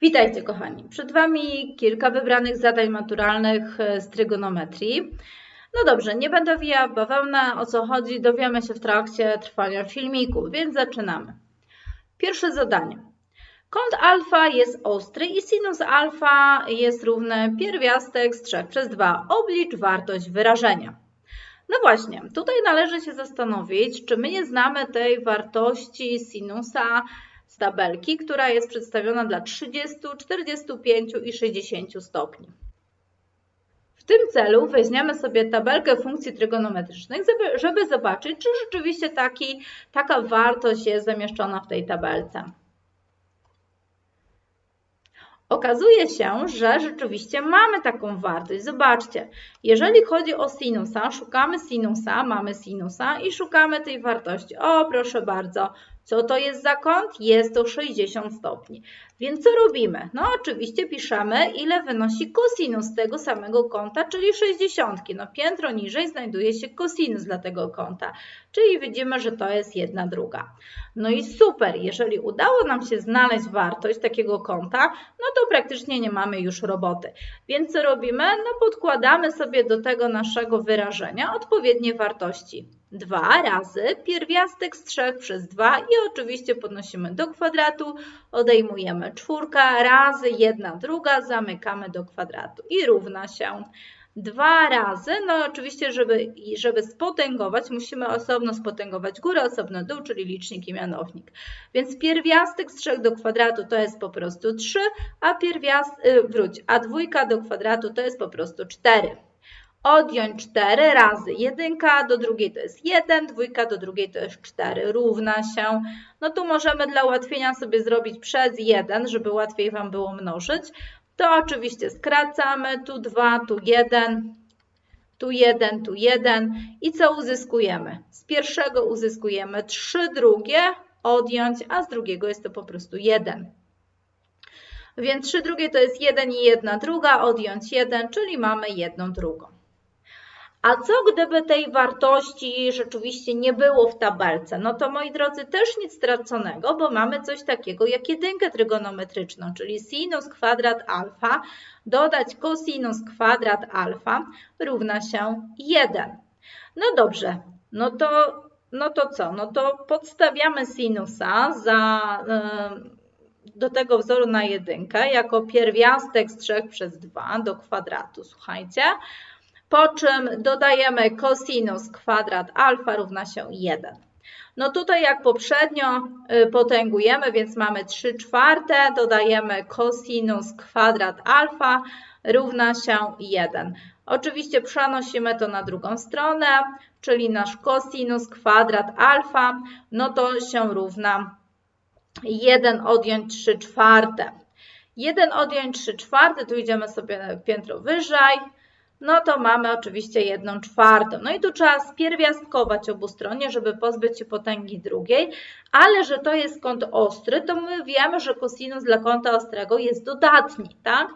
Witajcie kochani. Przed Wami kilka wybranych zadań maturalnych e, z trygonometrii. No dobrze, nie będę wijała bawełnę, o co chodzi dowiemy się w trakcie trwania filmiku, więc zaczynamy. Pierwsze zadanie. Kąt alfa jest ostry i sinus alfa jest równy pierwiastek z 3 przez 2. Oblicz wartość wyrażenia. No właśnie, tutaj należy się zastanowić, czy my nie znamy tej wartości sinusa z tabelki, która jest przedstawiona dla 30, 45 i 60 stopni. W tym celu weźmiemy sobie tabelkę funkcji trygonometrycznych, żeby, zobaczyć, czy rzeczywiście taki, taka wartość jest zamieszczona w tej tabelce. Okazuje się, że rzeczywiście mamy taką wartość. Zobaczcie, jeżeli chodzi o sinusa, szukamy sinusa, mamy sinusa i szukamy tej wartości. O, proszę bardzo, co to jest za kąt? Jest to 60 stopni. Więc co robimy? No oczywiście piszemy, ile wynosi kosinus tego samego kąta, czyli 60. No piętro niżej znajduje się kosinus dla tego kąta, czyli widzimy, że to jest jedna druga. No i super, jeżeli udało nam się znaleźć wartość takiego kąta, no to praktycznie nie mamy już roboty. Więc co robimy? No podkładamy sobie do tego naszego wyrażenia odpowiednie wartości. 2 razy pierwiastek z 3 przez 2 i oczywiście podnosimy do kwadratu, odejmujemy czwórka razy 1 druga, zamykamy do kwadratu i równa się 2 razy, no oczywiście, żeby, żeby spotęgować, musimy osobno spotęgować górę, osobno dół, czyli licznik i mianownik. Więc pierwiastek z 3 do kwadratu to jest po prostu 3, a pierwiastek, y, wróć, a dwójka do kwadratu to jest po prostu 4 odjąć 4 razy 1 do drugiej to jest 1, dwójka do drugiej to jest 4, równa się. No tu możemy dla ułatwienia sobie zrobić przez 1, żeby łatwiej Wam było mnożyć. To oczywiście skracamy, tu 2, tu 1, tu 1, tu 1 i co uzyskujemy? Z pierwszego uzyskujemy 3 drugie, odjąć, a z drugiego jest to po prostu 1. Więc 3 drugie to jest 1 i 1 druga, odjąć 1, czyli mamy 1 drugą. A co gdyby tej wartości rzeczywiście nie było w tabelce? No to moi drodzy, też nic straconego, bo mamy coś takiego jak jedynkę trygonometryczną, czyli sinus kwadrat alfa dodać cosinus kwadrat alfa równa się 1. No dobrze, no to, no to co? No to podstawiamy sinusa za, do tego wzoru na jedynkę jako pierwiastek z 3 przez 2 do kwadratu, słuchajcie po czym dodajemy cosinus kwadrat alfa równa się 1. No tutaj jak poprzednio y, potęgujemy, więc mamy 3 czwarte, dodajemy cosinus kwadrat alfa równa się 1. Oczywiście przenosimy to na drugą stronę, czyli nasz cosinus kwadrat alfa, no to się równa 1 odjąć 3 czwarte. 1 odjąć 3 czwarte, tu idziemy sobie piętro wyżej, no to mamy oczywiście jedną czwartą. No i tu trzeba spierwiastkować obustronnie, żeby pozbyć się potęgi drugiej, ale że to jest kąt ostry, to my wiemy, że kosinus dla kąta ostrego jest dodatni, tak?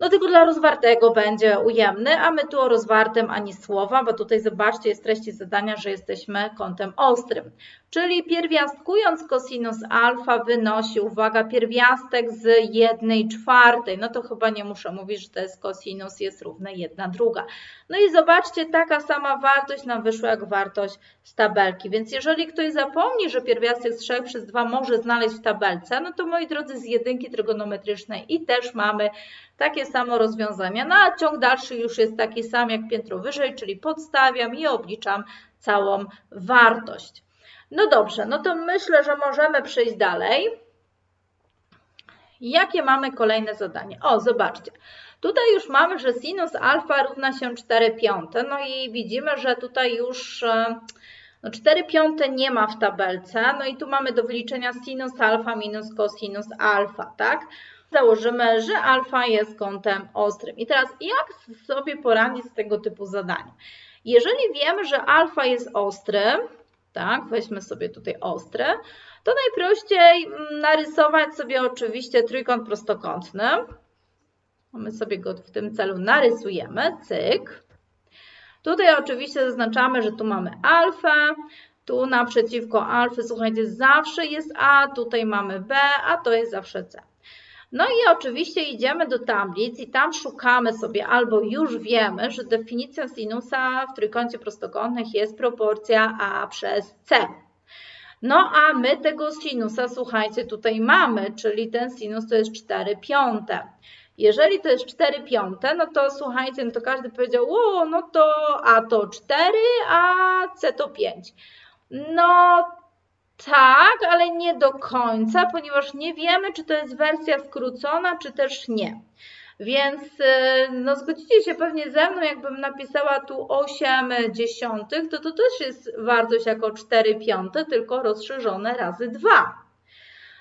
No tylko dla rozwartego będzie ujemny, a my tu o rozwartym ani słowa, bo tutaj zobaczcie, jest treści zadania, że jesteśmy kątem ostrym. Czyli pierwiastkując cosinus alfa wynosi, uwaga, pierwiastek z 1 czwartej. No to chyba nie muszę mówić, że to jest cosinus jest równe 1 druga. No i zobaczcie, taka sama wartość nam wyszła jak wartość z tabelki. Więc jeżeli ktoś zapomni, że pierwiastek z 3 przez 2 może znaleźć w tabelce, no to moi drodzy z jedynki trygonometrycznej i też mamy takie samo rozwiązania. No a ciąg dalszy już jest taki sam jak piętro wyżej, czyli podstawiam i obliczam całą wartość. No dobrze, no to myślę, że możemy przejść dalej. Jakie mamy kolejne zadanie? O, zobaczcie. Tutaj już mamy, że sinus alfa równa się 4 piąte. No i widzimy, że tutaj już e, no 4 piąte nie ma w tabelce. No i tu mamy do wyliczenia sinus alfa minus cosinus alfa, tak? Założymy, że alfa jest kątem ostrym. I teraz jak sobie poradzić z tego typu zadaniem? Jeżeli wiemy, że alfa jest ostry, tak, weźmy sobie tutaj ostre, to najprościej mm, narysować sobie oczywiście trójkąt prostokątny. My sobie go w tym celu narysujemy, cyk. Tutaj oczywiście zaznaczamy, że tu mamy alfę, tu naprzeciwko alfy, słuchajcie, zawsze jest A, tutaj mamy B, a to jest zawsze C. No i oczywiście idziemy do tablic i tam szukamy sobie, albo już wiemy, że definicją sinusa w trójkącie prostokątnych jest proporcja A przez C. No a my tego sinusa, słuchajcie, tutaj mamy, czyli ten sinus to jest 4 piąte. Jeżeli to jest 4 piąte, no to słuchajcie, no to każdy powiedział, o, no to A to 4, a C to 5. No tak, ale nie do końca, ponieważ nie wiemy, czy to jest wersja skrócona, czy też nie. Więc y, no, zgodzicie się pewnie ze mną, jakbym napisała tu 8 dziesiątych, to to też jest wartość jako 4 piąte, tylko rozszerzone razy 2.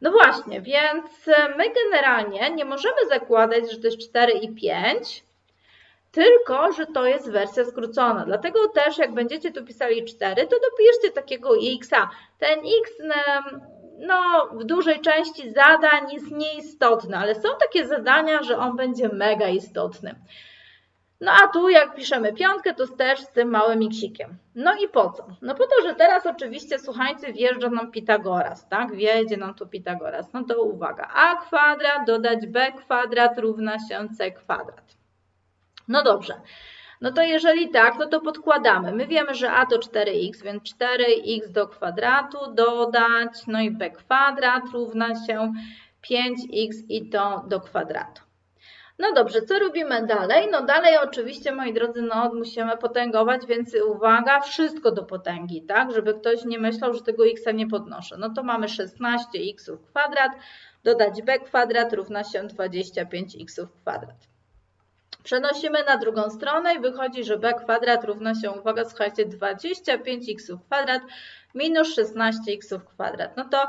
No właśnie, więc my generalnie nie możemy zakładać, że to jest 4 i 5, tylko że to jest wersja skrócona. Dlatego też jak będziecie tu pisali 4, to dopiszcie takiego x. Ten x no, w dużej części zadań jest nieistotny, ale są takie zadania, że on będzie mega istotny. No a tu jak piszemy piątkę, to też z tym małym iksikiem. No i po co? No po to, że teraz oczywiście, słuchajcie, wjeżdża nam Pitagoras, tak? Wjedzie nam tu Pitagoras. No to uwaga, a kwadrat dodać b kwadrat równa się c kwadrat. No dobrze. No to jeżeli tak, no to podkładamy. My wiemy, że a to 4x, więc 4x do kwadratu dodać, no i b kwadrat równa się 5x i to do kwadratu. No dobrze, co robimy dalej? No dalej oczywiście, moi drodzy, no musimy potęgować, więc uwaga, wszystko do potęgi, tak? Żeby ktoś nie myślał, że tego x nie podnoszę. No to mamy 16x kwadrat, dodać b kwadrat równa się 25x kwadrat. Przenosimy na drugą stronę i wychodzi, że b kwadrat równa się, uwaga, słuchajcie, 25x kwadrat minus 16x kwadrat. No to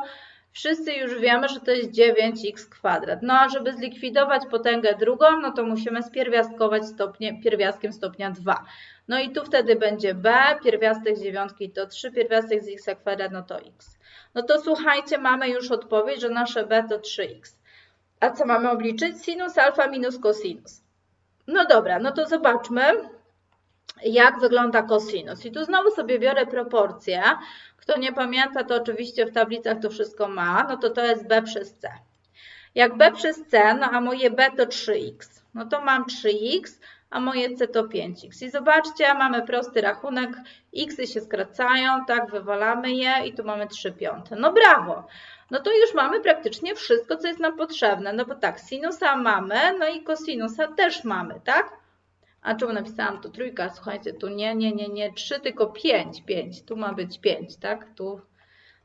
wszyscy już wiemy, że to jest 9x kwadrat. No a żeby zlikwidować potęgę drugą, no to musimy spierwiastkować stopnie, pierwiastkiem stopnia 2. No i tu wtedy będzie b, pierwiastek z dziewiątki to 3, pierwiastek z x kwadrat, no to x. No to słuchajcie, mamy już odpowiedź, że nasze b to 3x. A co mamy obliczyć? Sinus alfa minus cosinus. No dobra, no to zobaczmy, jak wygląda kosinus. I tu znowu sobie biorę proporcję. Kto nie pamięta, to oczywiście w tablicach to wszystko ma. No to to jest b przez c. Jak b przez c, no a moje b to 3x. No to mam 3x, a moje c to 5x. I zobaczcie, mamy prosty rachunek. xy się skracają, tak, wywalamy je i tu mamy 3 piąte. No brawo! No to już mamy praktycznie wszystko, co jest nam potrzebne. No bo tak, sinusa mamy, no i kosinusa też mamy, tak? A czemu napisałam tu trójka? Słuchajcie, tu nie, nie, nie, nie, trzy, tylko pięć, pięć. Tu ma być pięć, tak? Tu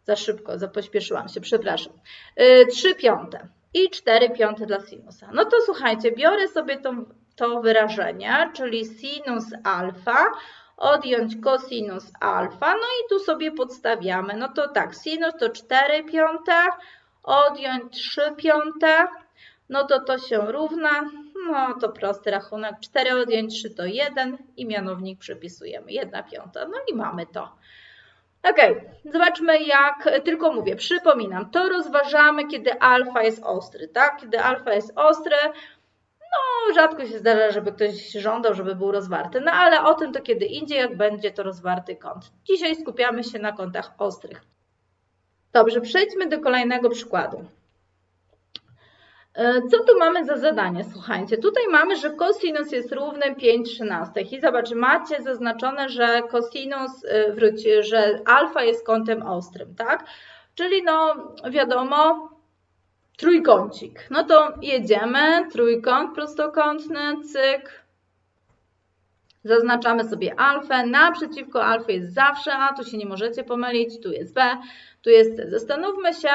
za szybko, za pośpieszyłam się, przepraszam. Yy, trzy piąte i cztery piąte dla sinusa. No to słuchajcie, biorę sobie to, to wyrażenie, czyli sinus alfa odjąć cosinus alfa, no i tu sobie podstawiamy. No to tak, sinus to 4 piąte, odjąć 3 piąte, no to to się równa, no to prosty rachunek, 4 odjąć 3 to 1 i mianownik przepisujemy, 1 piąta, no i mamy to. Ok, zobaczmy jak, tylko mówię, przypominam, to rozważamy, kiedy alfa jest ostry, tak? Kiedy alfa jest ostry, no, rzadko się zdarza, żeby ktoś żądał, żeby był rozwarty. No ale o tym to kiedy indziej, jak będzie to rozwarty kąt. Dzisiaj skupiamy się na kątach ostrych. Dobrze, przejdźmy do kolejnego przykładu. E, co tu mamy za zadanie? Słuchajcie, tutaj mamy, że cosinus jest równy 5 trzynastych i zobacz, macie zaznaczone, że cosinus, e, wróć, że alfa jest kątem ostrym, tak? Czyli no wiadomo, trójkącik. No to jedziemy, trójkąt prostokątny, cyk. Zaznaczamy sobie alfę. Naprzeciwko alfy jest zawsze A, tu się nie możecie pomylić, tu jest B, tu jest C. Zastanówmy się,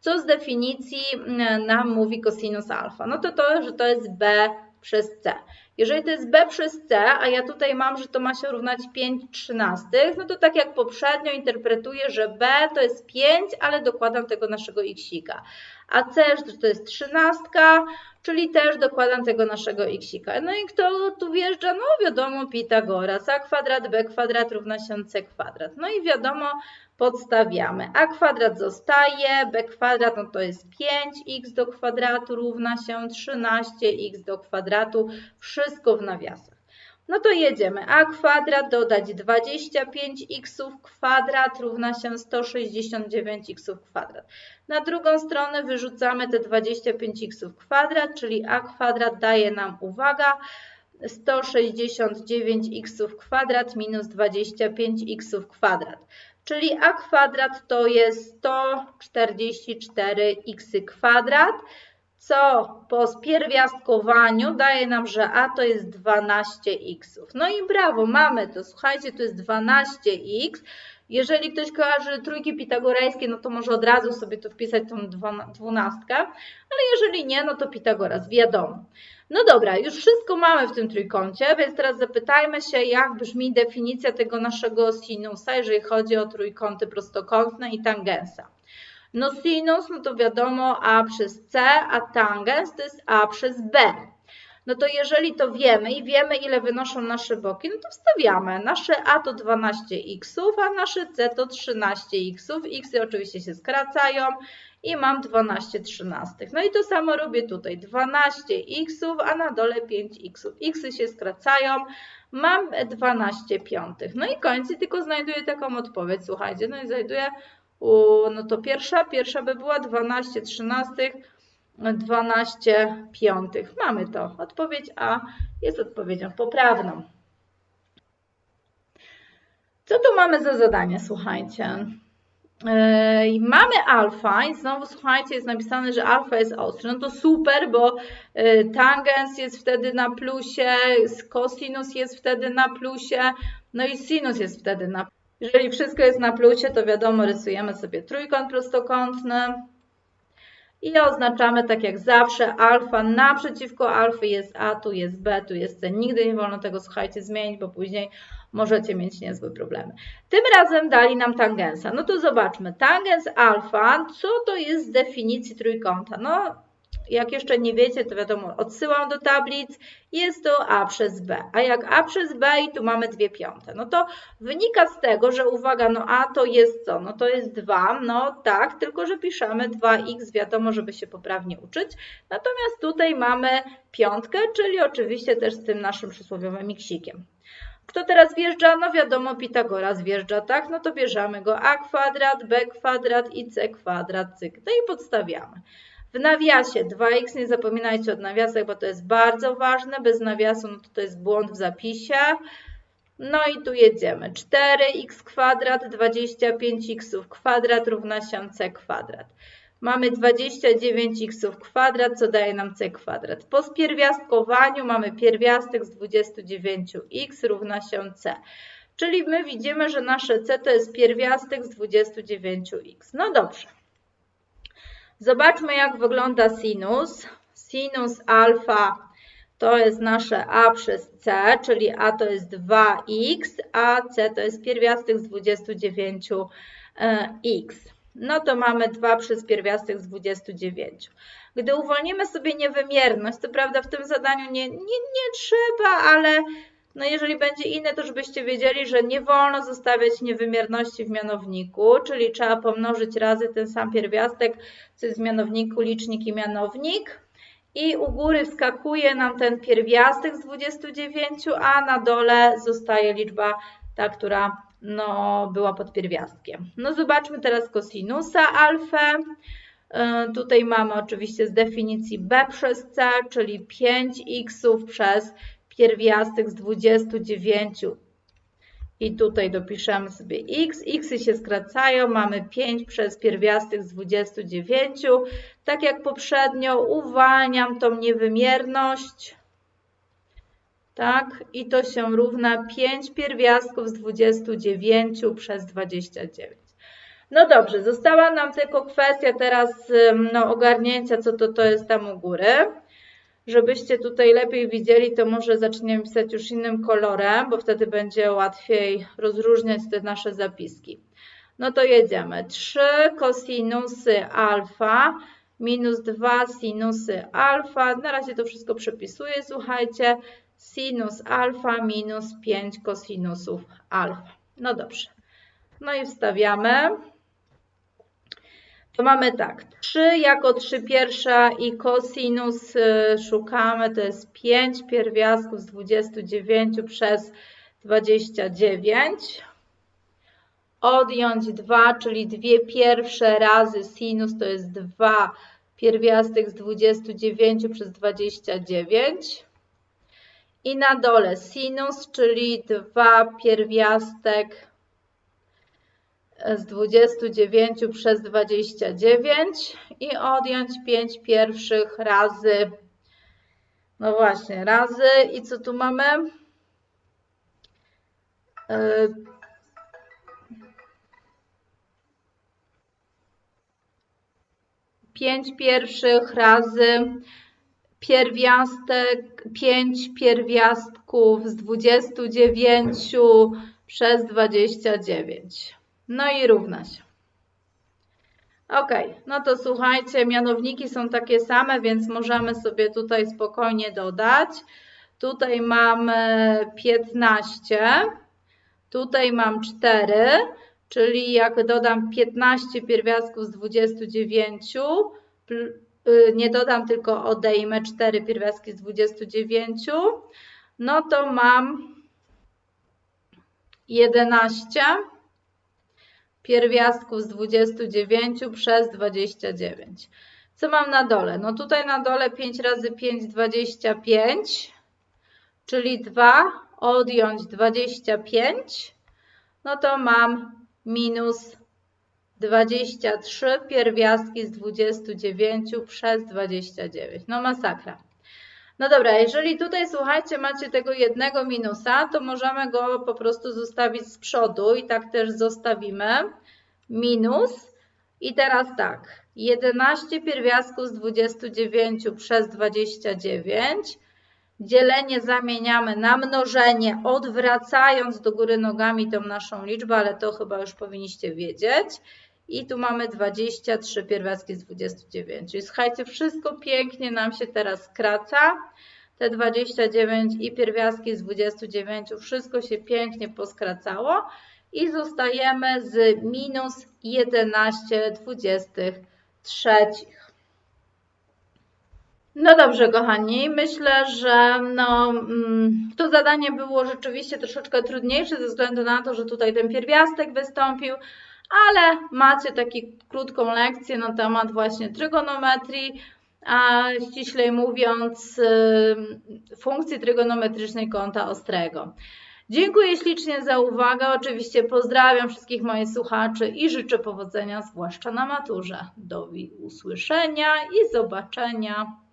co z definicji mm, nam mówi cosinus alfa. No to to, że to jest B przez C. Jeżeli to jest b przez c, a ja tutaj mam, że to ma się równać 5 trzynastych, no to tak jak poprzednio interpretuję, że b to jest 5, ale dokładam tego naszego xika. A c, to jest trzynastka, czyli też dokładam tego naszego xika. No i kto tu wjeżdża? No wiadomo Pitagoras, a kwadrat b kwadrat równa się c kwadrat. No i wiadomo, podstawiamy. a kwadrat zostaje, b kwadrat no to jest 5x do kwadratu równa się 13x do kwadratu, wszystko w nawiasach. No to jedziemy. a kwadrat dodać 25x kwadrat równa się 169x kwadrat. Na drugą stronę wyrzucamy te 25x kwadrat, czyli a kwadrat daje nam, uwaga, 169x kwadrat minus 25x kwadrat. Czyli a kwadrat to jest 144x kwadrat co po spierwiastkowaniu daje nam, że a to jest 12x. No i brawo, mamy to. Słuchajcie, to jest 12x. Jeżeli ktoś kojarzy trójki pitagorejskie, no to może od razu sobie tu wpisać tą dwunastkę, ale jeżeli nie, no to Pitagoras, wiadomo. No dobra, już wszystko mamy w tym trójkącie, więc teraz zapytajmy się, jak brzmi definicja tego naszego sinusa, jeżeli chodzi o trójkąty prostokątne i tangensa. No sinus, no to wiadomo A przez C, a tangens to jest A przez B. No to jeżeli to wiemy i wiemy ile wynoszą nasze boki, no to wstawiamy. Nasze A to 12x, a nasze C to 13x. X oczywiście się skracają i mam 12 trzynastych. No i to samo robię tutaj. 12x, a na dole 5x. X się skracają, mam 12 piątych. No i końcu tylko znajduję taką odpowiedź. Słuchajcie, no i znajduję no to pierwsza, pierwsza by była 12 trzynastych, 12 piątych. Mamy to. Odpowiedź A jest odpowiedzią poprawną. Co tu mamy za zadanie? Słuchajcie. Yy, mamy alfa i znowu słuchajcie, jest napisane, że alfa jest ostry. No to super, bo yy, tangens jest wtedy na plusie, cosinus jest wtedy na plusie, no i sinus jest wtedy na plusie. Jeżeli wszystko jest na plusie, to wiadomo, rysujemy sobie trójkąt prostokątny i oznaczamy tak jak zawsze alfa. Naprzeciwko alfy jest A, tu jest B, tu jest C. Nigdy nie wolno tego, słuchajcie, zmienić, bo później możecie mieć niezłe problemy. Tym razem dali nam tangensa. No to zobaczmy. Tangens alfa, co to jest z definicji trójkąta? No, jak jeszcze nie wiecie, to wiadomo, odsyłam do tablic. Jest to a przez b. A jak a przez b i tu mamy dwie piąte. No to wynika z tego, że uwaga, no a to jest co? No to jest 2, no tak, tylko że piszemy 2x, wiadomo, żeby się poprawnie uczyć. Natomiast tutaj mamy piątkę, czyli oczywiście też z tym naszym przysłowiowym ksikiem. Kto teraz wjeżdża? No wiadomo, Pitagoras wjeżdża, tak? No to bierzemy go a kwadrat, b kwadrat i c kwadrat, cyk. No i podstawiamy. W nawiasie 2x, nie zapominajcie o nawiasach, bo to jest bardzo ważne. Bez nawiasu no to, to jest błąd w zapisie. No i tu jedziemy. 4x kwadrat, 25x kwadrat równa się c kwadrat. Mamy 29x kwadrat, co daje nam c kwadrat. Po spierwiastkowaniu mamy pierwiastek z 29x równa się c. Czyli my widzimy, że nasze c to jest pierwiastek z 29x. No dobrze. Zobaczmy, jak wygląda sinus. Sinus alfa to jest nasze a przez c, czyli a to jest 2x, a c to jest pierwiastek z 29x. No to mamy 2 przez pierwiastek z 29. Gdy uwolnimy sobie niewymierność, to prawda w tym zadaniu nie, nie, nie trzeba, ale no jeżeli będzie inne, to żebyście wiedzieli, że nie wolno zostawiać niewymierności w mianowniku, czyli trzeba pomnożyć razy ten sam pierwiastek, co jest w mianowniku licznik i mianownik. I u góry wskakuje nam ten pierwiastek z 29, a na dole zostaje liczba ta, która no, była pod pierwiastkiem. No zobaczmy teraz kosinusa alfę. Yy, tutaj mamy oczywiście z definicji b przez c, czyli 5x przez pierwiastek z 29 i tutaj dopiszemy sobie x. x się skracają, mamy 5 przez pierwiastek z 29. Tak jak poprzednio uwalniam tą niewymierność. Tak, i to się równa 5 pierwiastków z 29 przez 29. No dobrze, została nam tylko kwestia teraz no, ogarnięcia, co to, to jest tam u góry. Żebyście tutaj lepiej widzieli, to może zaczniemy pisać już innym kolorem, bo wtedy będzie łatwiej rozróżniać te nasze zapiski. No to jedziemy. 3 kosinusy alfa minus 2 sinusy alfa. Na razie to wszystko przepisuję, słuchajcie. Sinus alfa minus 5 kosinusów alfa. No dobrze. No i wstawiamy. To mamy tak, 3 jako 3 pierwsza i cosinus y, szukamy, to jest 5 pierwiastków z 29 przez 29. Odjąć 2, czyli dwie pierwsze razy sinus to jest 2 pierwiastek z 29 przez 29. I na dole sinus, czyli 2 pierwiastek z 29 przez 29 i odjąć 5 pierwszych razy, no właśnie, razy. I co tu mamy? Yy, Pięć pierwszych razy pierwiastek, 5 pierwiastków z 29 przez 29. No i równa się. Ok, no to słuchajcie, mianowniki są takie same, więc możemy sobie tutaj spokojnie dodać. Tutaj mamy 15, tutaj mam 4, czyli jak dodam 15 pierwiastków z 29, pl- y, nie dodam, tylko odejmę 4 pierwiastki z 29, no to mam 11 pierwiastków z 29 przez 29. Co mam na dole? No tutaj na dole 5 razy 5, 25, czyli 2 odjąć 25, no to mam minus 23 pierwiastki z 29 przez 29. No masakra. No dobra, jeżeli tutaj słuchajcie, macie tego jednego minusa, to możemy go po prostu zostawić z przodu i tak też zostawimy. Minus. I teraz tak, 11 pierwiastków z 29 przez 29. Dzielenie zamieniamy na mnożenie, odwracając do góry nogami tą naszą liczbę, ale to chyba już powinniście wiedzieć. I tu mamy 23 pierwiastki z 29. I słuchajcie, wszystko pięknie nam się teraz skraca. Te 29 i pierwiastki z 29, wszystko się pięknie poskracało. I zostajemy z minus 11 23. No dobrze, kochani, myślę, że no, mm, to zadanie było rzeczywiście troszeczkę trudniejsze ze względu na to, że tutaj ten pierwiastek wystąpił, ale macie taką krótką lekcję na temat właśnie trygonometrii, a ściślej mówiąc funkcji trygonometrycznej kąta ostrego. Dziękuję ślicznie za uwagę. Oczywiście pozdrawiam wszystkich moich słuchaczy i życzę powodzenia, zwłaszcza na maturze. Do usłyszenia i zobaczenia.